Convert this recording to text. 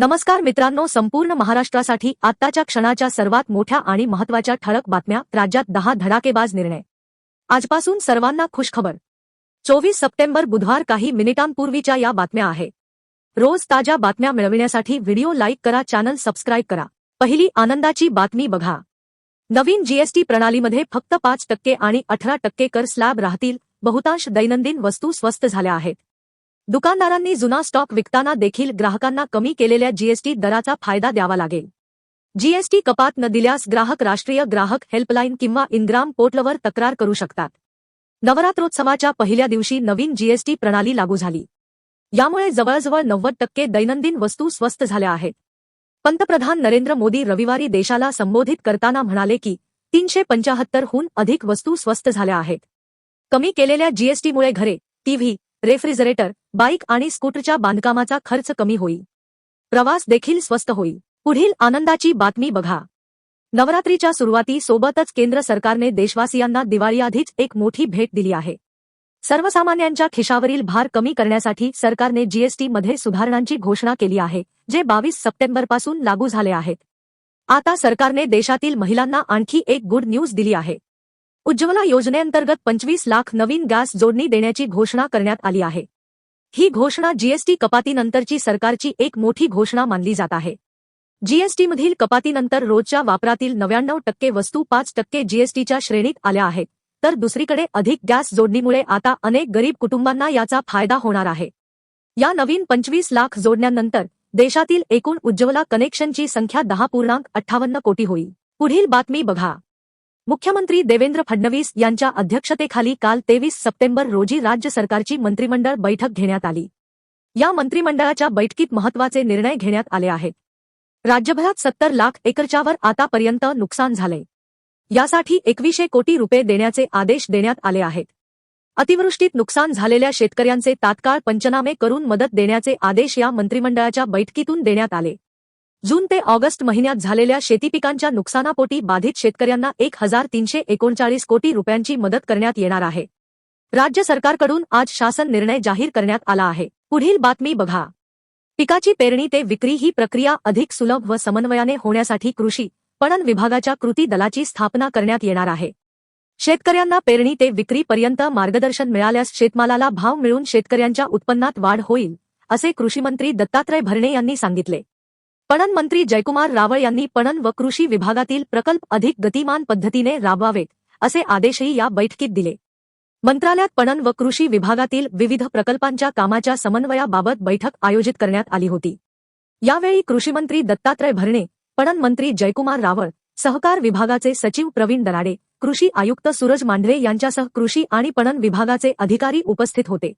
नमस्कार मित्रांनो संपूर्ण महाराष्ट्रासाठी आत्ताच्या क्षणाच्या सर्वात मोठ्या आणि महत्त्वाच्या ठळक बातम्या राज्यात दहा धडाकेबाज निर्णय. आजपासून सर्वांना खुशखबर. चोवीस सप्टेंबर बुधवार काही मिनिटांपूर्वीच्या या बातम्या आहे रोज ताज्या बातम्या मिळविण्यासाठी व्हिडिओ लाईक करा चॅनल सबस्क्राईब करा. पहिली आनंदाची बातमी बघा. नवीन जीएसटी प्रणालीमध्ये फक्त पाच टक्के आणि अठरा टक्के कर स्लॅब राहतील बहुतांश दैनंदिन वस्तू स्वस्त झाल्या आहेत. दुकानदारांनी जुना स्टॉक विकताना देखील ग्राहकांना कमी केलेल्या जीएसटी दराचा फायदा द्यावा लागेल. जीएसटी कपात न दिल्यास ग्राहक राष्ट्रीय ग्राहक हेल्पलाईन किंवा इनग्राम पोर्टलवर तक्रार करू शकतात. नवरात्रोत्सवाच्या पहिल्या दिवशी नवीन जीएसटी प्रणाली लागू झाली. यामुळे जवळजवळ नव्वद टक्के दैनंदिन वस्तू स्वस्त झाल्या आहेत. पंतप्रधान नरेंद्र मोदी रविवारी देशाला संबोधित करताना म्हणाले की तीनशे पंचाहत्तरहून अधिक वस्तू स्वस्त झाल्या आहेत. कमी केलेल्या जीएसटीमुळे घरे टीव्ही रेफ्रिजरेटर बाईक आणि स्कूटरच्या बांधकामाचा खर्च कमी होईल. प्रवास देखील स्वस्त होईल. पुढील आनंदाची बातमी बघा. नवरात्रीच्या सुरुवाती सोबतच केंद्र सरकारने देशवासियांना दिवाळीआधीच एक मोठी भेट दिली आहे. सर्वसामान्यांच्या खिशावरील भार कमी करण्यासाठी सरकारने जीएसटी मध्ये सुधारणांची घोषणा केली आहे जे बावीस सप्टेंबरपासून लागू झाले आहेत. आता सरकारने देशातील महिलांना आणखी एक गुड न्यूज दिली आहे. उज्ज्वला योजनेअंतर्गत पंचवीस लाख नवीन गॅस जोडणी देण्याची घोषणा करण्यात आली आहे. ही घोषणा जीएसटी कपातीनंतरची सरकारची एक मोठी घोषणा मानली जात आहे. जीएसटीमधील कपातीनंतर रोजच्या वापरातील नव्याण्णव टक्के वस्तू पाच टक्के जीएसटीच्या श्रेणीत आल्या आहेत. तर दुसरीकडे अधिक गॅस जोडणीमुळे आता अनेक गरीब कुटुंबांना याचा फायदा होणार आहे. या नवीन पंचवीस लाख जोडण्यानंतर देशातील एकूण उज्ज्वला कनेक्शनची संख्या दहा पूर्णांक अठ्ठावन्न कोटी होईल. पुढील बातमी बघा. मुख्यमंत्री देवेंद्र फडणवीस यांच्या अध्यक्षतेखाली काल तेवीस सप्टेंबर रोजी राज्य सरकारची मंत्रिमंडळ बैठक घेण्यात आली. या मंत्रिमंडळाच्या बैठकीत महत्त्वाचे निर्णय घेण्यात आले आहेत. राज्यभरात सत्तर लाख एकरच्यावर आतापर्यंत नुकसान झाले यासाठी एकवीसशे कोटी रुपये देण्याचे आदेश देण्यात आले आहेत. अतिवृष्टीत नुकसान झालेल्या शेतकऱ्यांचे तात्काळ पंचनामे करून मदत देण्याचे आदेश या मंत्रिमंडळाच्या बैठकीतून देण्यात आले. जून ते ऑगस्ट महिन्यात झालेल्या शेतीपिकांच्या नुकसानापोटी बाधित शेतकऱ्यांना एक हजार तीनशे एकोणचाळीस कोटी रुपयांची मदत करण्यात येणार आहे. राज्य सरकारकडून आज शासन निर्णय जाहीर करण्यात आला आहे. पुढील बातमी बघा. पिकाची पेरणी ते विक्री ही प्रक्रिया अधिक सुलभ व समन्वयाने होण्यासाठी कृषी पणन विभागाच्या कृती दलाची स्थापना करण्यात येणार आहे. शेतकऱ्यांना पेरणी ते विक्रीपर्यंत मार्गदर्शन मिळाल्यास शेतमालाला भाव मिळून शेतकऱ्यांच्या उत्पन्नात वाढ होईल असे कृषीमंत्री दत्तात्रय भरणे यांनी सांगितले. पणन मंत्री जयकुमार रावळ यांनी पणन व कृषी विभागातील प्रकल्प अधिक गतिमान पद्धतीने राबवावेत असे आदेशही या बैठकीत दिले. मंत्रालयात पणन व कृषी विभागातील विविध प्रकल्पांच्या कामाच्या समन्वयाबाबत बैठक आयोजित करण्यात आली होती. यावेळी कृषीमंत्री दत्तात्रय भरणे पणन मंत्री जयकुमार रावळ सहकार विभागाचे सचिव प्रवीण दराडे कृषी आयुक्त सूरज मांढरे यांच्यासह कृषी आणि पणन विभागाचे अधिकारी उपस्थित होते.